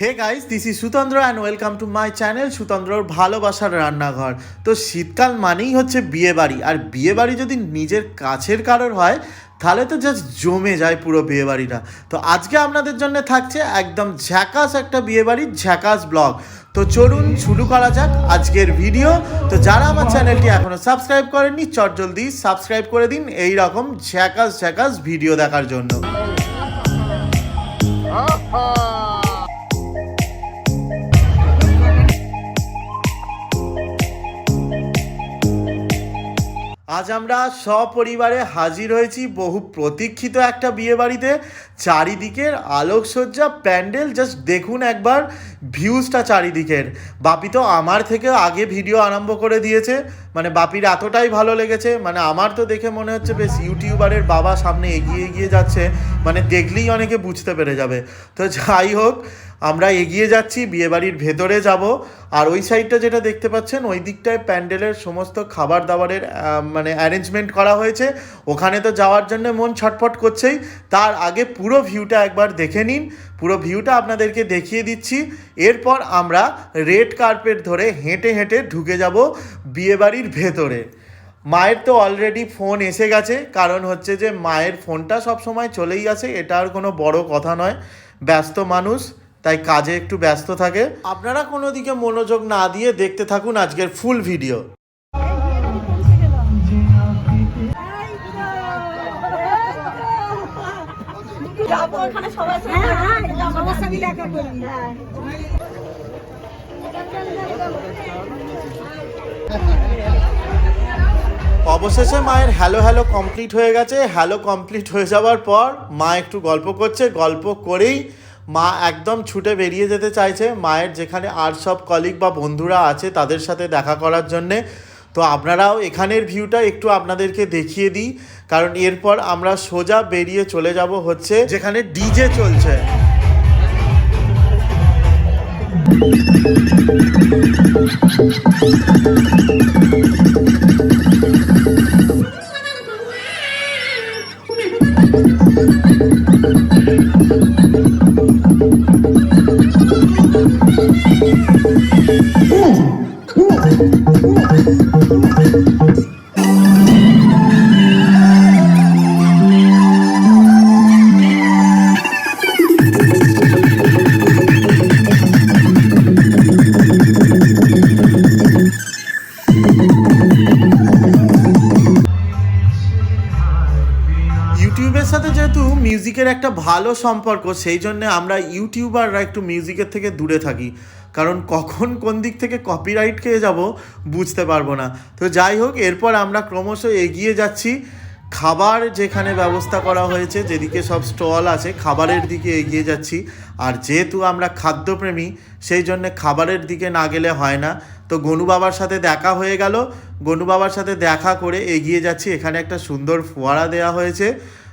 Hey guys this is Sutandra and welcome to my channel সুতন্দ্রর ভালোবাসার রান্নাঘর। তো শীতকাল মানেই হচ্ছে বিয়ে বাড়ি। আর বিয়ে বাড়ি যদি নিজের কাছের কারোর হয়, তাহলে তো জাস্ট জমে যায় পুরো বিয়ে বাড়িটা। তো আজকে আপনাদের জন্য থাকছে একদম ঝ্যাকাস একটা বিয়ে বাড়ির ঝ্যাকাস ব্লগ। তো চলুন শুরু করা যাক আজকের ভিডিও। তো যারা আমার চ্যানেলটি এখনও সাবস্ক্রাইব করেননি, চট জলদি সাবস্ক্রাইব করে দিন এই রকম ঝ্যাকাস ঝ্যাকাস ভিডিও দেখার জন্য। আজ আমরা সপরিবারে হাজির হয়েছি বহু প্রতীক্ষিত একটা বিয়েবাড়িতে। চারিদিকের আলোকসজ্জা প্যান্ডেল জাস্ট দেখুন একবার ভিউজটা চারিদিকের। বাপি তো আমার থেকে আগে ভিডিও আরম্ভ করে দিয়েছে। মানে বাপির এতটাই ভালো লেগেছে মানে আমার তো দেখে মনে হচ্ছে বেশ ইউটিউবারের বাবা সামনে এগিয়ে এগিয়ে যাচ্ছে মানে দেখলেই অনেকে বুঝতে পেরে যাবে। তো যাই হোক, আমরা এগিয়ে যাচ্ছি, বিয়েবাড়ির ভেতরে যাব, আর ওই সাইডটা যেটা দেখতে পাচ্ছেন, ওই দিকটায় প্যান্ডেলের সমস্ত খাবার দাবারের মানে অ্যারেঞ্জমেন্ট করা হয়েছে, ওখানে তো যাওয়ার জন্য মন ছটফট করছেই, তার আগে পুরো ভিউটা একবার দেখে নিন পুরো ভিউটা আপনাদেরকে দেখিয়ে দিচ্ছি এরপর আমরা রেড কার্পেট ধরে হেঁটে হেঁটে ঢুকে যাব বিয়েবাড়ির ভেতরে মায়ের তো অলরেডি ফোন এসে গেছে কারণ হচ্ছে যে মায়ের ফোনটা সব সময় চলেই আসে এটা আর কোনো বড় কথা নয় ব্যস্ত মানুষ তাই কাজে একটু ব্যস্ত থাকে আপনারা কোনো দিকে মনোযোগ না দিয়ে দেখতে থাকুন আজকের ফুল ভিডিও ওখানে সবাই অবশেষে মায়ের হ্যালো হ্যালো কমপ্লিট হয়ে গেছে। হ্যালো কমপ্লিট হয়ে যাওয়ার পর মা একটু গল্প করছে, গল্প করেই মা একদম ছুটে বেরিয়ে যেতে চাইছে। মায়ের যেখানে আর সব কলিগ বা বন্ধুরা আছে তাদের সাথে দেখা করার জন্যে। তো আপনারাও এখানের ভিউটা একটু আপনাদেরকে দেখিয়ে দিই। কারণ এরপর আমরা সোজা বেরিয়ে চলে যাব হচ্ছে যেখানে ডিজে চলছে। Ooh. Ooh. সাথে যেহেতু মিউজিকের একটা ভালো সম্পর্ক, সেই জন্য আমরা ইউটিউবাররা একটু মিউজিকের থেকে দূরে থাকি। কারণ কখন কোন দিক থেকে কপিরাইট খেয়ে যাব বুঝতে পারব না। তো যাই হোক, এরপর আমরা ক্রমশ এগিয়ে যাচ্ছি। খাবার যেখানে ব্যবস্থা করা হয়েছে, যেদিকে সব স্টল আছে, খাবারের দিকে এগিয়ে যাচ্ছি। আর যেহেতু আমরা খাদ্যপ্রেমী, সেই জন্য খাবারের দিকে না গেলে হয় না। তো গনু বাবার সাথে দেখা হয়ে গেল। গনু বাবার সাথে দেখা করে এগিয়ে যাচ্ছি। এখানে একটা সুন্দর ফোয়ারা দেওয়া হয়েছে।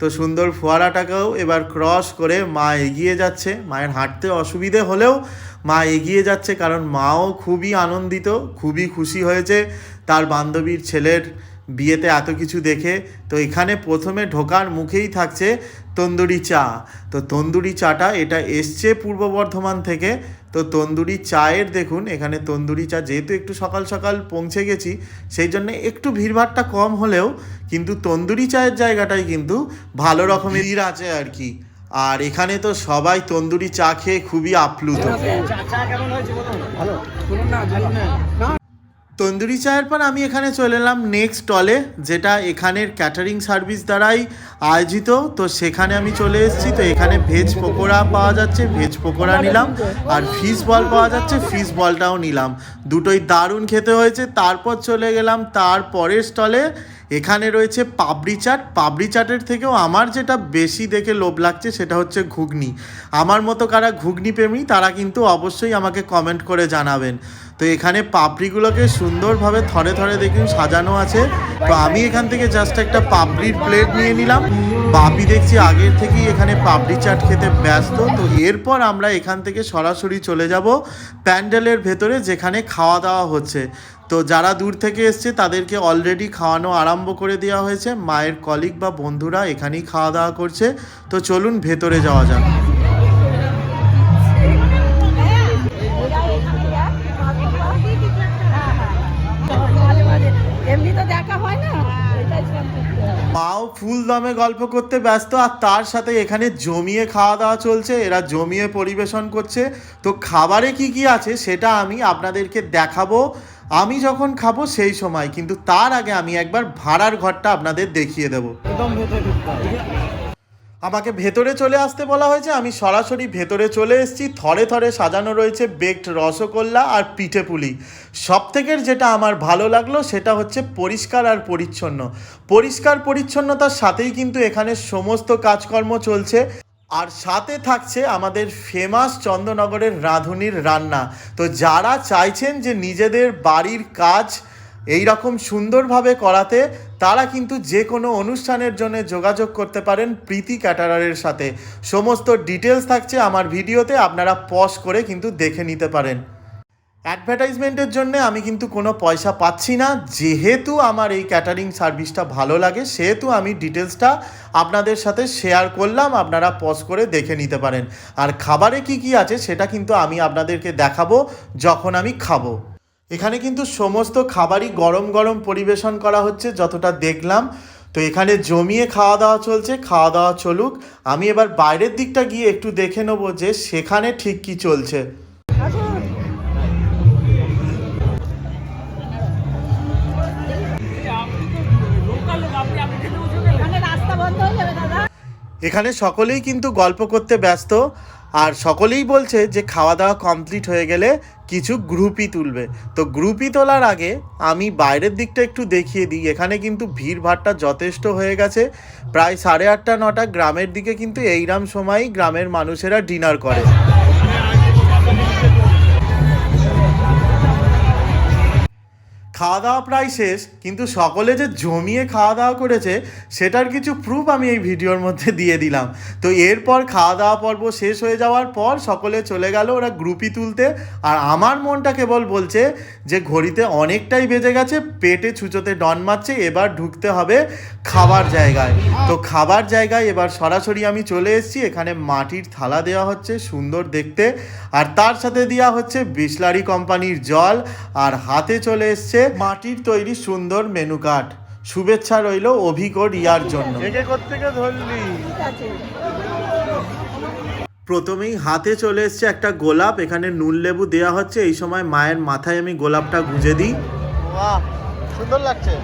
তো সুন্দর ফোয়ারাটাকেও এবার ক্রস করে মা এগিয়ে যাচ্ছে। মায়ের হাঁটতে অসুবিধে হলেও মা এগিয়ে যাচ্ছে কারণ মাও খুবই আনন্দিত, খুবই খুশি হয়েছে। তার বান্ধবীর ছেলের বিয়েতে এত কিছু দেখে তো এখানে প্রথমে ঢোকার মুখেই থাকছে তন্দুরি চা। তো তন্দুরি চাটা এটা এসছে পূর্ব বর্ধমান থেকে তো তন্দুরি চায়ের দেখুন, এখানে তন্দুরি চা, যেহেতু একটু সকাল সকাল পৌঁছে গেছি, সেই জন্য একটু ভিড়ভাড়টা কম হলেও কিন্তু তন্দুরি চায়ের জায়গাটাই কিন্তু ভালো রকমের ভিড় আছে আর কি। আর এখানে তো সবাই তন্দুরি চা খেয়ে খুবই আপ্লুত। তন্দুরি চায়ের পর আমি এখানে চলে এলাম নেক্সট স্টলে যেটা এখানের ক্যাটারিং সার্ভিস দ্বারাই আয়োজিত। তো সেখানে আমি চলে এসেছি। তো এখানে ভেজ পকোড়া পাওয়া যাচ্ছে ভেজ পকোড়া নিলাম আর ফিস বল পাওয়া যাচ্ছে ফিস বলটাও নিলাম। দুটোই দারুণ খেতে হয়েছে। তারপর চলে গেলাম তার পরের স্টলে এখানে রয়েছে পাবড়ি চাট। পাবড়ি চাটের থেকেও আমার যেটা বেশি দেখে লোভ লাগছে সেটা হচ্ছে ঘুগনি। আমার মতো কারা ঘুগনি প্রেমী তারা কিন্তু অবশ্যই আমাকে কমেন্ট করে জানাবেন। তো এখানে পাপড়িগুলোকে সুন্দরভাবে থরে থরে দেখুন, সাজানো আছে। তো আমি এখান থেকে জাস্ট একটা পাপড়ির প্লেট নিয়ে নিলাম। বাপি দেখছি আগের থেকেই এখানে পাপড়ি চাট খেতে ব্যস্ত। তো এরপর আমরা এখান থেকে সরাসরি চলে যাব প্যান্ডেলের ভেতরে যেখানে খাওয়া দাওয়া হচ্ছে। তো যারা দূর থেকে এসছে, তাদেরকে অলরেডি খাওয়ানো আরম্ভ করে দেওয়া হয়েছে। মায়ের কলিগ বা বন্ধুরা এখানেই খাওয়া দাওয়া করছে। তো চলুন ভেতরে যাওয়া যাক। মাও ফুল দমে গল্প করতে ব্যস্ত, আর তার সাথে এখানে জমিয়ে খাওয়া দাওয়া চলছে। এরা জমিয়ে পরিবেশন করছে। তো খাবারে কি কি আছে, সেটা আমি আপনাদেরকে দেখাবো। আমি যখন খাব সেই সময় কিন্তু তার আগে আমি একবার ভাড়ার ঘরটা আপনাদের দেখিয়ে দেবো। আমাকে ভেতরে চলে আসতে বলা হয়েছে আমি সরাসরি ভেতরে চলে এসেছি থরে থরে সাজানো রয়েছে বেকড রসগোল্লা আর পিঠে পুলি। সব থেকে যেটা আমার ভালো লাগল সেটা হচ্ছে পরিষ্কার আর পরিচ্ছন্ন। পরিষ্কার পরিচ্ছন্নতার সাথেই কিন্তু এখানে সমস্ত কাজকর্ম চলছে। আর সাথে থাকছে আমাদের ফেমাস চন্দ্রনগরের রাঁধুনির রান্না। তো যারা চাইছেন যে নিজেদের বাড়ির কাজ এই রকম সুন্দরভাবে করাতে, তারা কিন্তু যে কোনো অনুষ্ঠানের জন্য যোগাযোগ করতে পারেন প্রীতি ক্যাটারারের সাথে। সমস্ত ডিটেলস থাকছে আমার ভিডিওতে, আপনারা পজ করে কিন্তু দেখে নিতে পারেন। অ্যাডভার্টাইজমেন্টের জন্য আমি কিন্তু কোনো পয়সা পাচ্ছি না। যেহেতু আমার এই ক্যাটারিং সার্ভিসটা ভালো লাগে, সেহেতু আমি ডিটেলসটা আপনাদের সাথে শেয়ার করলাম, আপনারা পজ করে দেখে নিতে পারেন। আর খাবারে কি কি আছে সেটা কিন্তু আমি আপনাদেরকে দেখাবো যখন আমি খাব। এখানে কিন্তু সমস্ত খাবারই গরম গরম পরিবেশন করা হচ্ছে যতটা দেখলাম। তো এখানে জমিয়ে খাওয়া দাওয়া চলছে, খাওয়া দাওয়া চলুক। আমি এবার বাইরের দিকটা গিয়ে একটু দেখে নেব যে সেখানে ঠিক কি চলছে। এখানে সকলেই কিন্তু গল্প করতে ব্যস্ত, আর সকলেই বলছে যে খাওয়া দাওয়া কমপ্লিট হয়ে গেলে কিছু গ্রুপই তুলবে। তো গ্রুপই তোলার আগে আমি বাইরের দিকটা একটু দেখিয়ে দিই। এখানে কিন্তু ভিড় ভাড়টা যথেষ্ট হয়ে গেছে। প্রায় সাড়ে আটটা, নটা গ্রামের দিকে কিন্তু এইরাম সময়ই গ্রামের মানুষেরা ডিনার করে। খাওয়া দাওয়া প্রায় শেষ, কিন্তু সকলে যে জমিয়ে খাওয়া দাওয়া করেছে, সেটার কিছু প্রুফ আমি এই ভিডিওর মধ্যে দিয়ে দিলাম। তো এরপর খাওয়া দাওয়া পর্ব শেষ হয়ে যাওয়ার পর সকলে চলে গেল ওরা গ্রুপি তুলতে, আর আমার মনটা কেবল বলছে যে ঘড়িতে অনেকটাই বেজে গেছে, পেটে ছুঁচোতে ডন মারছে, এবার ঢুকতে হবে খাবার জায়গায়। তো খাবার জায়গায় এবার সরাসরি আমি চলে এসেছি, এখানে মাটির থালা দেওয়া হচ্ছে সুন্দর দেখতে, আর তার সাথে দেওয়া হচ্ছে বিসলারি কোম্পানির জল, আর হাতে চলে এসছে মাটির তৈরি সুন্দর মেনু কার্ড। শুভেচ্ছা রইল অভিক রিয়ার জন্য। প্রথমেই হাতে চলে এসছে একটা গোলাপ এখানে নুন লেবু দেওয়া হচ্ছে। এই সময় মায়ের মাথায় আমি গোলাপটা গুঁজে দিই। সুন্দর লাগছে।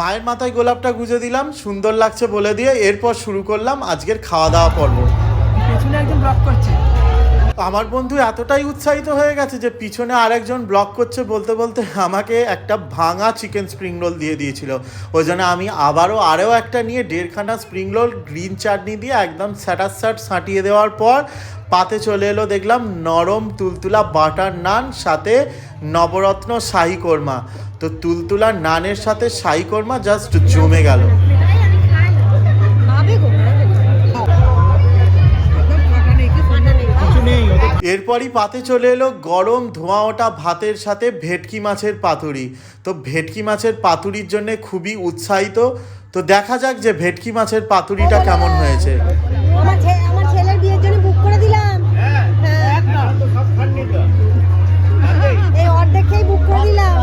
মায়ের মাথায় গোলাপটা গুঁজে দিলাম সুন্দর লাগছে বলে দিয়ে এরপর শুরু করলাম আজকের খাওয়া দাওয়া পর্ব। পেছনে একজন ব্লক করছে। আমার বন্ধু এতটাই উৎসাহিত হয়ে গেছে যে পিছনে আরেকজন ব্লক করছে বলতে বলতে আমাকে একটা ভাঙা চিকেন স্প্রিং রোল দিয়ে দিয়েছিল। ওই জন্য আমি আবারও আরও একটা নিয়ে দেড়খানা স্প্রিং রোল গ্রিন চাটনি দিয়ে একদম স্যাটার স্যাট সাঁটিয়ে দেওয়ার পর পাতে চলে এলো দেখলাম নরম তুলতুলা বাটার নান, সাথে নবরত্ন শাহি কোরমা তো তুলতুলা নানের সাথে শাহি কোরমা জাস্ট জমে গেল। এরপরই পাতে চলে এলো গরম ধোঁয়া ওটা ভাতের সাথে ভেটকি মাছের পাতুরি। তো ভেটকি মাছের পাতুরির জন্য খুবই উৎসাহিত। তো দেখা যাক যে ভেটকি মাছের পাতুরিটা কেমন হয়েছে। আমার ছেলের বিয়ের জন্য বুক করে দিলাম। হ্যাঁ। এই অর্ধেককেই বুক করে দিলাম।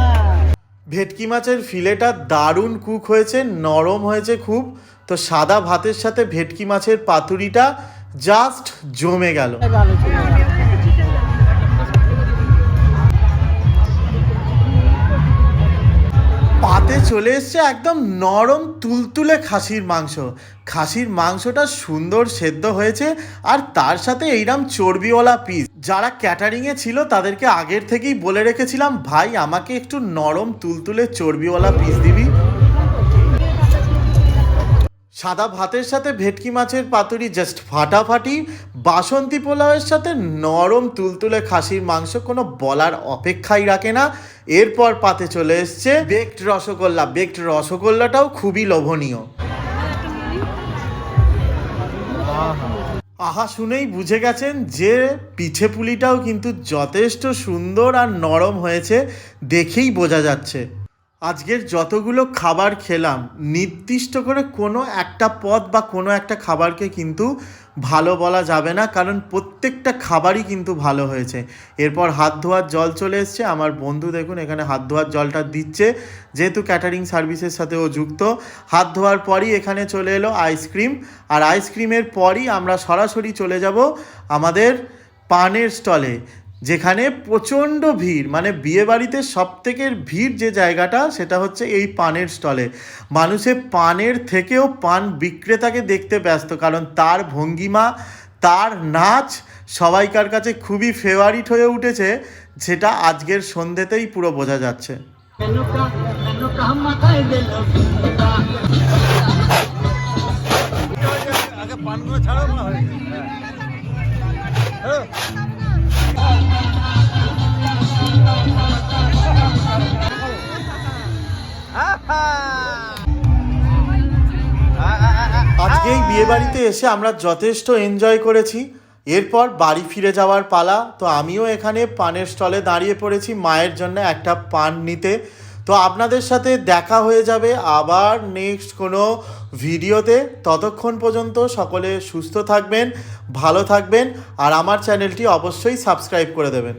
ভেটকি মাছের ফিলেটা দারুণ কুক হয়েছে নরম হয়েছে খুব। তো সাদা ভাতের সাথে ভেটকি মাছের পাতুরিটা জাস্ট জমে গেল। চলে এসছে একদম নরম তুলতুলে খাসির মাংস। খাসির মাংসটা সুন্দর সেদ্ধ হয়েছে আর তার সাথে এইরাম চর্বিওয়ালা পিস। যারা ক্যাটারিংয়ে ছিল তাদেরকে আগের থেকেই বলে রেখেছিলাম, ভাই, আমাকে একটু নরম তুলতুলে চর্বিওয়ালা পিস দিবি। সাদা ভাতের সাথে ভেটকি মাছের পাতুরি জাস্ট ফাটাফাটি, বাসন্তী পোলাওয়ের সাথে নরম তুলতুলে খাসির মাংস কোনো বলার অপেক্ষাই রাখে না। এরপর পাতে চলে এসছে বেকড রসগোল্লা। বেকড রসগোল্লাটাও খুবই লোভনীয়। আহা, শুনেই বুঝে গেছেন যে পিঠে পুলিটাও কিন্তু যথেষ্ট সুন্দর আর নরম হয়েছে, দেখেই বোঝা যাচ্ছে। আজকের যতগুলো খাবার খেলাম, নির্দিষ্ট করে কোনো একটা পদ বা কোনো একটা খাবারকে কিন্তু ভালো বলা যাবে না, কারণ প্রত্যেকটা খাবারই কিন্তু ভালো হয়েছে। এরপর হাত ধোয়ার জল চলে এসছে, আমার বন্ধু দেখুন এখানে হাত ধোয়ার জলটা দিচ্ছে, যেহেতু ক্যাটারিং সার্ভিসের সাথে ও যুক্ত। হাত ধোয়ার পরই এখানে চলে এলো আইসক্রিম আর আইসক্রিমের পরই আমরা সরাসরি চলে যাব আমাদের পানের স্টলে যেখানে প্রচণ্ড ভিড় মানে বিয়েবাড়িতে সব থেকে ভিড় যে জায়গাটা, সেটা হচ্ছে এই পানের স্টলে। মানুষে পানের থেকেও পান বিক্রেতাকে দেখতে ব্যস্ত, কারণ তার ভঙ্গিমা, তার নাচ সবাইকার কাছে খুবই ফেভারিট হয়ে উঠেছে, সেটা আজকের সন্ধ্যেতেই পুরো বোঝা যাচ্ছে। পানগুলো ছাড়ো না হয় আজকে এই বিয়েবাড়িতে এসে আমরা যথেষ্ট এনজয় করেছি। এরপর বাড়ি ফিরে যাওয়ার পালা। তো আমিও এখানে পানের স্টলে দাঁড়িয়ে পড়েছি মায়ের জন্য একটা পান নিতে। তো আপনাদের সাথে দেখা হয়ে যাবে আবার নেক্সট কোনো ভিডিওতে। ততক্ষণ পর্যন্ত সকলে সুস্থ থাকবেন, ভালো থাকবেন, আর আমার চ্যানেলটি অবশ্যই সাবস্ক্রাইব করে দেবেন।